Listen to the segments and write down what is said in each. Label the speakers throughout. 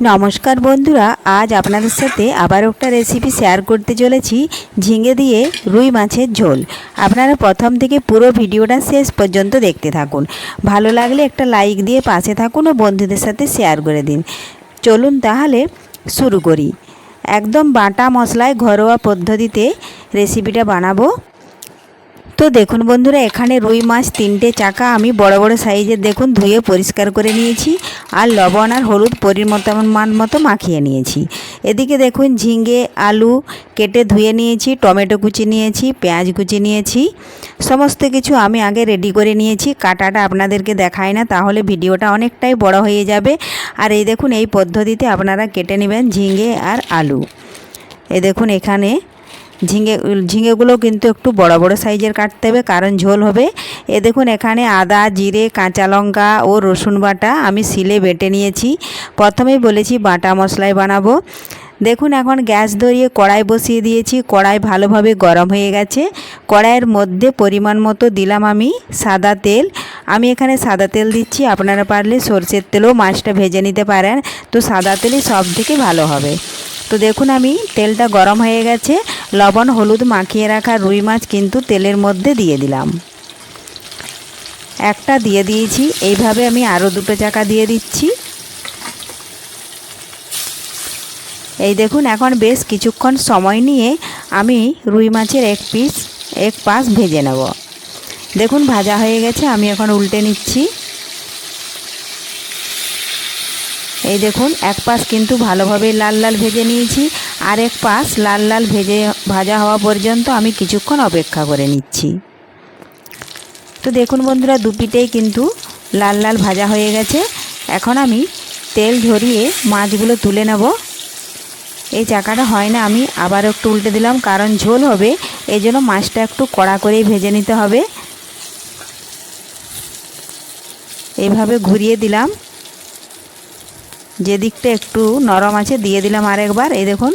Speaker 1: নমস্কার বন্ধুরা, আজ আপনাদের সাথে আবার একটা রেসিপি শেয়ার করতে চলেছি, ঝিঙে দিয়ে রুই মাছের ঝোল। আপনারা প্রথম থেকে পুরো ভিডিওটা শেষ পর্যন্ত দেখতে থাকুন। ভালো লাগলে একটা লাইক দিয়ে পাশে থাকুন ও বন্ধুদের সাথে শেয়ার করে দিন। চলুন তাহলে শুরু করি। একদম বাটা মশলায় ঘরোয়া পদ্ধতিতে রেসিপিটা বানাবো। তো দেখুন বন্ধুরা, এখানে রুই মাছ তিনটে চাকা আমি বড় বড় সাইজের দেখুন ধুয়ে পরিষ্কার করে নিয়েছি আর লবণ আর হলুদ পরিমাণ মতো মাখিয়ে নিয়েছি। এদিকে দেখুন ঝিঙ্গে আলু কেটে ধুয়ে নিয়েছি, টমেটো কুচি নিয়েছি, পেঁয়াজ কুচি নিয়েছি। সমস্ত কিছু আমি আগে রেডি করে নিয়েছি। কাটাটা আপনাদেরকে দেখায় না, তাহলে ভিডিওটা অনেকটাই বড় হয়ে যাবে। আর এই দেখুন, এই পদ্ধতিতে আপনারা কেটে নেবেন ঝিঙ্গে আর আলু। এ দেখুন এখানে ঝিঙে ঝিঙেগুলো কিন্তু একটু বড় বড় সাইজের কাটতে হবে, কারণ ঝোল হবে। এ দেখুন, এখানে আদা, জিরে, কাঁচা লঙ্কা ও রসুন বাটা আমি শিলে বেটে নিয়েছি। প্রথমেই বলেছি বাটা মশলায় বানাবো। দেখুন, এখন গ্যাস ধরিয়ে কড়াই বসিয়ে দিয়েছি। কড়াই ভালোভাবে গরম হয়ে গেছে। কড়াইয়ের মধ্যে পরিমাণ মতো দিলাম আমি সাদা তেল। আমি এখানে সাদা তেল দিচ্ছি। আপনারা পারলে সর্ষের তেলেও মাছটা ভেজে নিতে পারেন। তো সাদা তেলই সব থেকে ভালো হবে। তো দেখুন আমি তেলটা গরম হয়ে গেছে, লবণ, হলুদ মাখিয়ে রাখা রুই মাছ কিন্তু তেলের মধ্যে দিয়ে দিলাম। একটা দিয়ে দিয়েছি, এইভাবে আমি আরও দুটো চাকা দিয়ে দিচ্ছি। এই দেখুন, এখন বেশ কিছুক্ষণ সময় নিয়ে আমি রুই মাছের এক পিস এক পাশ ভেজে নেব। দেখুন, ভাজা হয়ে গেছে, আমি এখন উল্টে নিচ্ছি। এই দেখুন, এক পাশ কিন্তু ভালোভাবে লাল লাল ভেজে নিয়েছি, আর এক পাশ লাল লাল ভেজে ভাজা হওয়া পর্যন্ত আমি কিছুক্ষণ অপেক্ষা করে নিচ্ছি। তো দেখুন বন্ধুরা দুপিটেই কিন্তু লাল লাল ভাজা হয়ে গেছে। এখন আমি তেল ঝরিয়ে মাছগুলো তুলে নেব। এই চাকাটা হয় না, আমি আবার একটু উল্টে দিলাম, কারণ ঝোল হবে এই জন্য মাছটা একটু কড়া করেই ভেজে নিতে হবে। এভাবে ঘুরিয়ে দিলাম। যে দিকটা একটু নরম আছে, দিয়ে দিলাম আরেকবার। এই দেখুন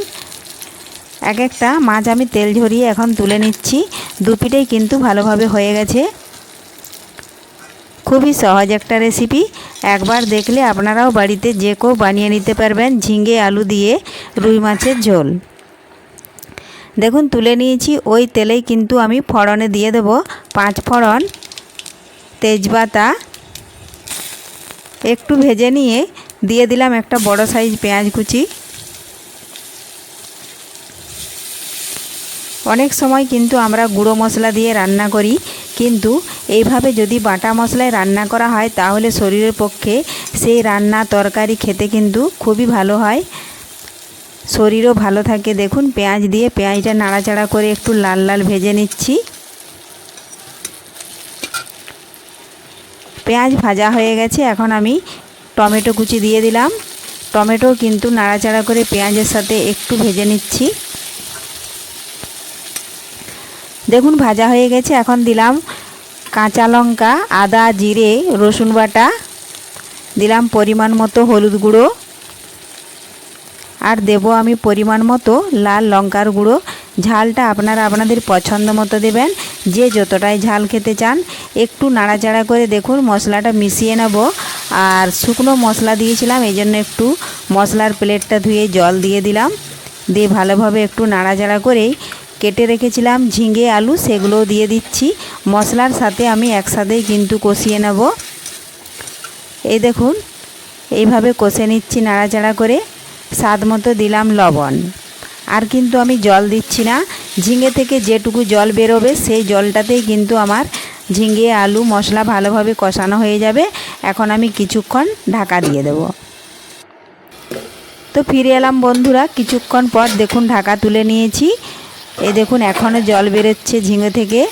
Speaker 1: এক একটা মাছ আমি তেল ঝরিয়ে এখন তুলে নিচ্ছি। দুপিটেই কিন্তু ভালোভাবে হয়ে গেছে। খুবই সহজ একটা রেসিপি। একবার দেখলে আপনারাও বাড়িতে যে কেউ বানিয়ে নিতে পারবেন ঝিঙে, আলু দিয়ে রুই মাছের ঝোল। দেখুন, তুলে নিয়েছি। ওই তেলেই কিন্তু আমি ফড়নে দিয়ে দেব। পাঁচ ফড়ন, তেজপাতা, একটু ভেজে নিয়ে দিয়ে দিলাম একটা বড় সাইজ পেঁয়াজ কুচি। অনেক সময় কিন্তু আমরা গুঁড়ো মশলা দিয়ে রান্না করি, কিন্তু এইভাবে যদি বাটা মশলায় রান্না করা হয়, তাহলে শরীরের পক্ষে সেই রান্না তরকারি খেতে কিন্তু খুবই ভালো হয়। শরীরও ভালো থাকে। দেখুন, পেঁয়াজ দিয়ে পেঁয়াজটা নাড়াচাড়া করে একটু লাল লাল ভেজে নিচ্ছি। পেঁয়াজ ভাজা হয়ে গেছে। এখন আমি টমেটো কুচি দিয়ে দিলাম। টমেটো কিন্তু নাড়াচাড়া করে পেঁয়াজের সাথে একটু ভেজে নিচ্ছি। দেখুন, ভাজা হয়ে গেছে। এখন দিলাম কাঁচা লঙ্কা, আদা, জিরে, রসুন বাটা, দিলাম পরিমাণ মতো হলুদ গুঁড়ো। আর দেব আমি পরিমাণ মতো লাল লঙ্কার গুঁড়ো। ঝালটা আপনারা আপনাদের পছন্দ মতো দেবেন। যে যতটাই ঝাল খেতে চান, একটু নাড়াচাড়া করে দেখুন মশলাটা মিশিয়ে নেব। আর শুকনো মশলা দিয়েছিলাম, এই জন্য একটু মশলার প্লেটটা ধুয়ে জল দিয়ে দিলাম। দিয়ে ভালোভাবে একটু নাড়াচাড়া করেই কেটে রেখেছিলাম ঝিঙে, আলু, সেগুলোও দিয়ে দিচ্ছি। মশলার সাথে আমি একসাথেই কিন্তু কষিয়ে নেব। এই দেখুন, এইভাবে কষে নিচ্ছি নাড়াচাড়া করে। স্বাদ মতো দিলাম লবণ। আর কিন্তু আমি জল দিচ্ছি না ঝিঙে থেকে যেটুকু জল বেরোবে, সেই জলটাতেই কিন্তু আমার ঝিঙে, আলু, মশলা ভালোভাবে কষানো হয়ে যাবে। এখন আমি কিছুক্ষণ ঢাকা দিয়ে দেব। তো ফিরে এলাম বন্ধুরা, কিছুক্ষণ পর দেখুন ঢাকা তুলে নিয়েছি। এ দেখুন, এখনও জল বেরোচ্ছে ঝিঙে থেকে।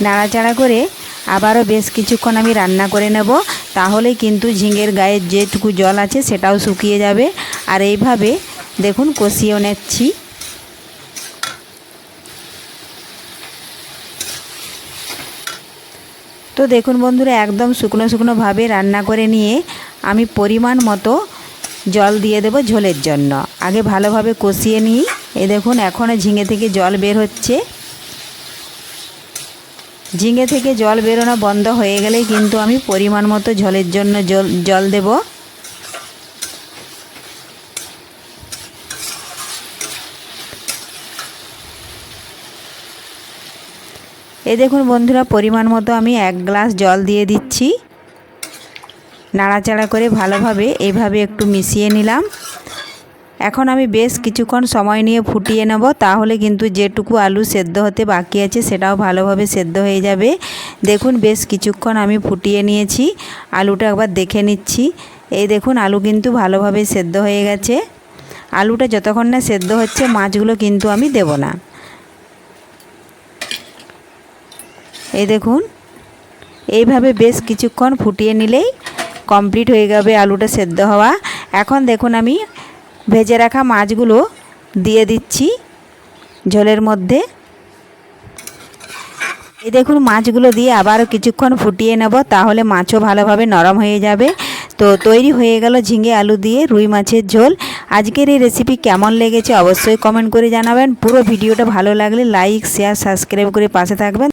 Speaker 1: নাড়াচাড়া করে আবারও বেশ কিছুক্ষণ আমি রান্না করে নেব। তাহলে কিন্তু ঝিঙের গায়ে যেটুকু জল আছে, সেটাও শুকিয়ে যাবে। আর এইভাবে দেখুন কষিয়েও নিচ্ছি। তো দেখুন বন্ধুরা, একদম শুকনো শুকনোভাবে রান্না করে নিয়ে আমি পরিমাণ মতো জল দিয়ে দেব ঝোলের জন্য। আগে ভালোভাবে কষিয়ে নিই। এ দেখুন এখনও ঝিঙে থেকে জল বের হচ্ছে। ঝিঙে থেকে জল বেরোনো বন্ধ হয়ে গেলেই কিন্তু আমি পরিমাণ মতো ঝোলের জন্য জল জল দেব। এই দেখুন বন্ধুরা, পরিমাণ মতো আমি এক গ্লাস জল দিয়ে দিচ্ছি। নাড়াচাড়া করে ভালোভাবে এইভাবে একটু মিশিয়ে নিলাম। এখন আমি বেশ কিছুক্ষণ সময় নিয়ে ফুটিয়ে নেব, তাহলে কিন্তু যেটুকু আলু সেদ্ধ হতে বাকি আছে সেটাও ভালোভাবে সেদ্ধ হয়ে যাবে। দেখুন, বেশ কিছুক্ষণ আমি ফুটিয়ে নিয়েছি। আলুটা একবার দেখে নিচ্ছি। এই দেখুন, আলু কিন্তু ভালোভাবে সেদ্ধ হয়ে গেছে। আলুটা যতক্ষণ না সেদ্ধ হচ্ছে, মাছগুলো কিন্তু আমি দেব না। এই দেখুন, এইভাবে বেশ কিছুক্ষণ ফুটিয়ে নিলেই কমপ্লিট হয়ে যাবে আলুটা সেদ্ধ হওয়া। এখন দেখুন আমি ভেজে রাখা মাছগুলো দিয়ে দিচ্ছি ঝোলের মধ্যে। এই দেখুন, মাছগুলো দিয়ে আবারও কিছুক্ষণ ফুটিয়ে নেব, তাহলে মাছও ভালোভাবে নরম হয়ে যাবে। তো তৈরি হয়ে গেল ঝিঙে আলু দিয়ে রুই মাছের ঝোল। আজকের এই রেসিপি কেমন লেগেছে অবশ্যই কমেন্ট করে জানাবেন। পুরো ভিডিওটা ভালো লাগলে লাইক শেয়ার সাবস্ক্রাইব করে পাশে থাকবেন।